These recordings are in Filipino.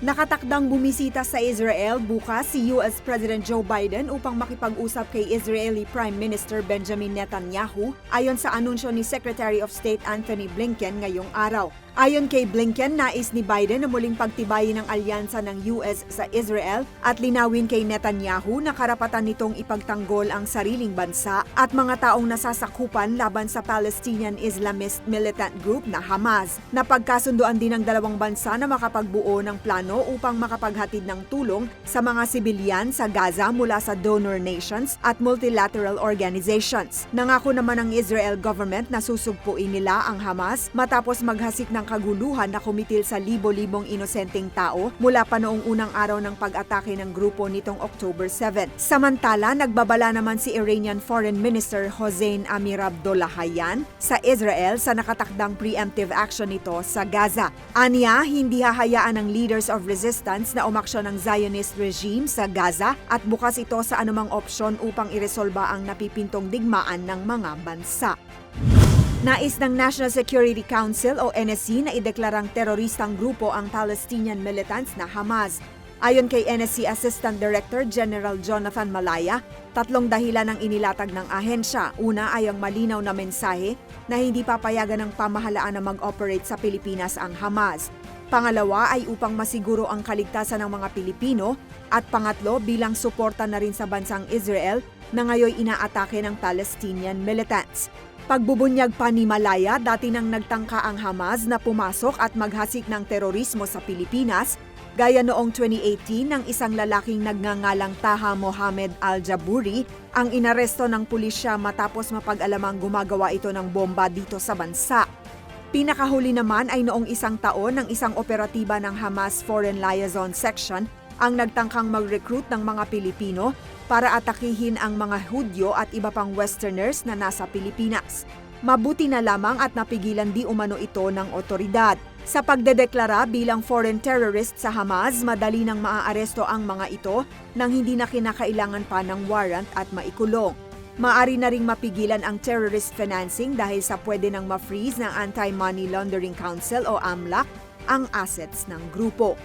Nakatakdang bumisita sa Israel bukas si US President Joe Biden upang makipag-usap kay Israeli Prime Minister Benjamin Netanyahu ayon sa anunsyo ni Secretary of State Anthony Blinken ngayong araw. Ayon kay Blinken, nais ni Biden na muling pagtibayin ang alyansa ng US sa Israel at linawin kay Netanyahu na karapatan nitong ipagtanggol ang sariling bansa at mga taong nasasakupan laban sa Palestinian Islamist militant group na Hamas. Napagkasunduan din ng dalawang bansa na makapagbuo ng plano upang makapaghatid ng tulong sa mga sibilyan sa Gaza mula sa donor nations at multilateral organizations. Nangako naman ang Israel government na susugpuin nila ang Hamas matapos maghasik ng kaguluhan na kumitil sa libo-libong inosenteng tao mula pa noong unang araw ng pag-atake ng grupo nitong October 7. Samantala, nagbabala naman si Iranian Foreign Minister Hossein Amir Abdollahian sa Israel sa nakatakdang preemptive action nito sa Gaza. Aniya, hindi hahayaan ng leaders of resistance na umaksyon ng Zionist regime sa Gaza at bukas ito sa anumang opsyon upang iresolba ang napipintong digmaan ng mga bansa. Nais ng National Security Council o NSC na ideklarang teroristang grupo ang Palestinian militants na Hamas. Ayon kay NSC Assistant Director General Jonathan Malaya, tatlong dahilan ang inilatag ng ahensya. Una ay ang malinaw na mensahe na hindi papayagan ng pamahalaan na mag-operate sa Pilipinas ang Hamas. Pangalawa ay upang masiguro ang kaligtasan ng mga Pilipino at pangatlo bilang suporta na rin sa bansang Israel na ngayon inaatake ng Palestinian militants. Pagbubunyag pa ni Malaya, dati nang nagtangka ang Hamas na pumasok at maghasik ng terorismo sa Pilipinas, gaya noong 2018 ng isang lalaking nagngangalang Taha Mohamed Al-Jaburi ang inaresto ng pulisya matapos mapag-alamang gumagawa ito ng bomba dito sa bansa. Pinakahuli naman ay noong isang taon ng isang operatiba ng Hamas Foreign Liaison Section ang nagtangkang mag-recruit ng mga Pilipino para atakihin ang mga Hudyo at iba pang Westerners na nasa Pilipinas. Mabuti na lamang at napigilan di umano ito ng otoridad. Sa pagdedeklara bilang foreign terrorist sa Hamas, madali nang maaaresto ang mga ito nang hindi na kinakailangan pa ng warrant at maikulong. Maari na ring mapigilan ang terrorist financing dahil sa pwede nang ma-freeze ng Anti-Money Laundering Council o AMLAC ang assets ng grupo.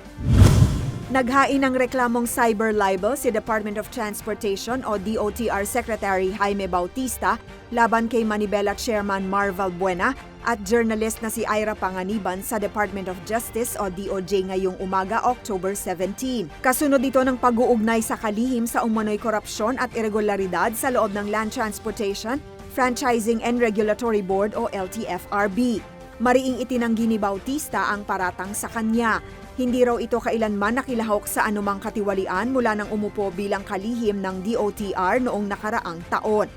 Naghain ng reklamong cyber libel si Department of Transportation o DOTR Secretary Jaime Bautista laban kay Manibela Chairman Marval Buena at journalist na si Ira Panganiban sa Department of Justice o DOJ ngayong umaga October 17. Kasunod ito ng pag-uugnay sa kalihim sa umano'y korupsyon at irregularidad sa loob ng Land Transportation, Franchising and Regulatory Board o LTFRB. Mariing itinanggi ni Bautista ang paratang sa kanya. Hindi raw ito kailanman nakilahok sa anumang katiwalian mula nang umupo bilang kalihim ng DOTR noong nakaraang taon.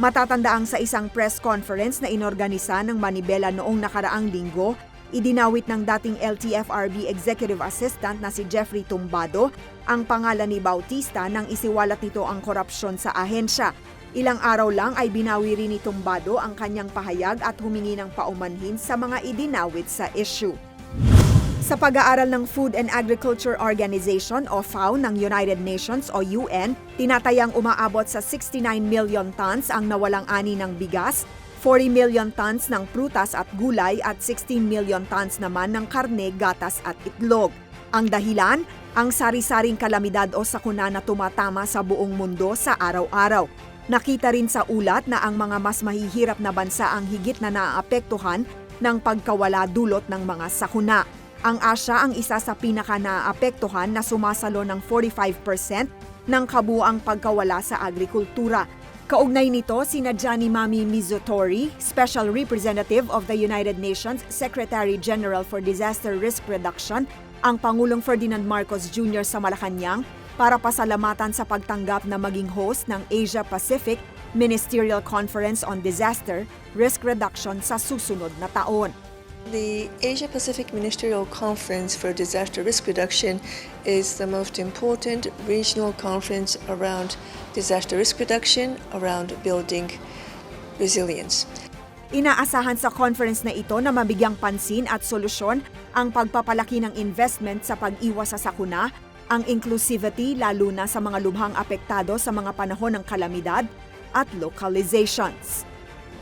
Matatandaang sa isang press conference na inorganisa ng Manibela noong nakaraang linggo, idinawit ng dating LTFRB Executive Assistant na si Jeffrey Tumbado ang pangalan ni Bautista nang isiwalat nito ang korupsyon sa ahensya. Ilang araw lang ay binawi rin ni Tumbado ang kanyang pahayag at humingi ng paumanhin sa mga idinawit sa issue. Sa pag-aaral ng Food and Agriculture Organization o FAO ng United Nations o UN, tinatayang umaabot sa 69 million tons ang nawalang ani ng bigas, 40 million tons ng prutas at gulay at 16 million tons naman ng karne, gatas at itlog. Ang dahilan, ang sari-saring kalamidad o sakuna na tumatama sa buong mundo sa araw-araw. Nakita rin sa ulat na ang mga mas mahihirap na bansa ang higit na naaapektuhan ng pagkawala dulot ng mga sakuna. Ang Asya ang isa sa pinaka naaapektuhan na sumasalo ng 45% ng kabuang pagkawala sa agrikultura. Kaugnay nito, sina Gianni Mami Mizutori, Special Representative of the United Nations Secretary General for Disaster Risk Reduction, ang Pangulong Ferdinand Marcos Jr. sa Malacanang para pasalamatan sa pagtanggap na maging host ng Asia-Pacific Ministerial Conference on Disaster Risk Reduction sa susunod na taon. The Asia Pacific Ministerial Conference for Disaster Risk Reduction is the most important regional conference around disaster risk reduction, around building resilience. Inaasahan sa conference na ito na mabigyang pansin at solusyon ang pagpapalaki ng investment sa pag-iwas sa sakuna, ang inclusivity lalo na sa mga lubhang apektado sa mga panahon ng kalamidad, at localizations.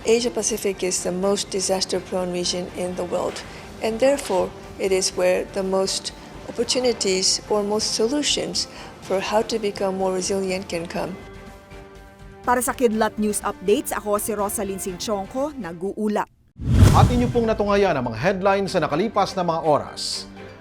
Asia Pacific is the most disaster prone region in the world, and therefore it is where the most opportunities or most solutions for how to become more resilient can come. Para sa Kidlat News Updates, ako si Rosalyn Sinchonko, nag-uulat. At inyo pong natungayan ang mga headlines sa nakalipas na mga oras.